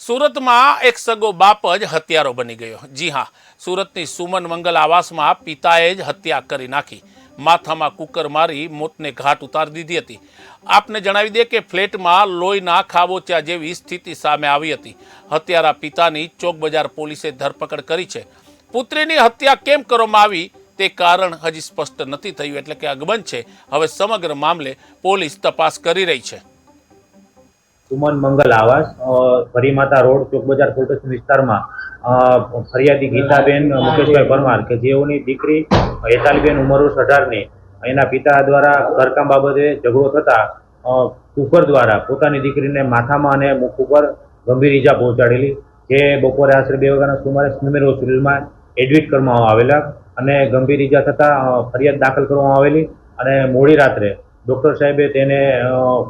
સુરતમાં એક સગો બાપ જ હત્યારો બની ગયો. જી હા, સુરતની સુમન મંગલ આવાસમાં પિતાએ જ હત્યા કરી નાખી. માથામાં કુકર મારી મોતને ઘાટ ઉતારી દીધી હતી. આપને જણાવી દે કે ફ્લેટમાં લોહીના ખાબોચિયા જેવી સ્થિતિ સામે આવી હતી. હત્યારા પિતાની ચોક બજાર પોલીસે ધરપકડ કરી છે. પુત્રીની હત્યા કેમ કરવામાં આવી તે કારણ હજી સ્પષ્ટ નથી થયું એટલે કે અગબન છે. હવે સમગ્ર મામલે પોલીસ તપાસ કરી રહી છે. સુમન મંગલ આવાસ ફરીમાતા રોડ ચોક બજાર પોલીસ વિસ્તારમાં ફરિયાદી ગીતાબેન, મુકેશભાઈ પરમાર કે જેઓની દીકરી હેતાલીબેન ઉંમર વર્ષ અઢારની, એના પિતા દ્વારા ઘરકામ બાબતે ઝઘડો થતા કુકર દ્વારા પોતાની દીકરીને માથામાં અને મુખ ઉપર ગંભીર ઈજા પહોંચાડેલી, જે બપોરે આશરે બે વાગ્યાના સુમારે સ્મીમેર હોસ્પિટલમાં એડમિટ કરવામાં આવેલા અને ગંભીર ઈજા થતાં ફરિયાદ દાખલ કરવામાં આવેલી અને મોડી રાત્રે ડૉક્ટર સાહેબે તેને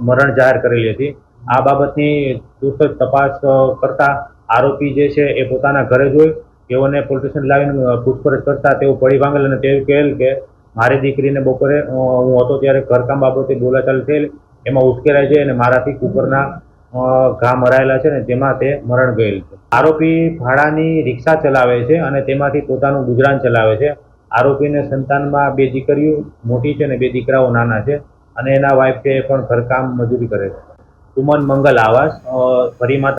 મરણ જાહેર કરેલી હતી. આ બાબતની ચુસ્ત તપાસ કરતા આરોપી જે છે એ પોતાના ઘરે જોઈ તેઓને પોલીસ સ્ટેશન લાવીને પૂછપરછ કરતા તેઓ પડી ભાંગેલ અને તેવું કહેલ કે મારી દીકરીને બપોરે હું હતો ત્યારે ઘરકામ બાબતે બોલાચાલ થયેલ. એમાં ઉશ્કેરાય છે અને મારાથી કુકરના ઘા મરાયેલા છે ને તેમાં તે મરણ ગયેલ છે. આરોપી ભાડાની રિક્ષા ચલાવે છે અને તેમાંથી પોતાનું ગુજરાન ચલાવે છે. આરોપીને સંતાનમાં બે દીકરીઓ મોટી છે ને બે દીકરાઓ નાના છે અને એના એ પણ ઘરકામ મજૂરી કરે છે. સુમન મંગલ આવાસ પરિમાતા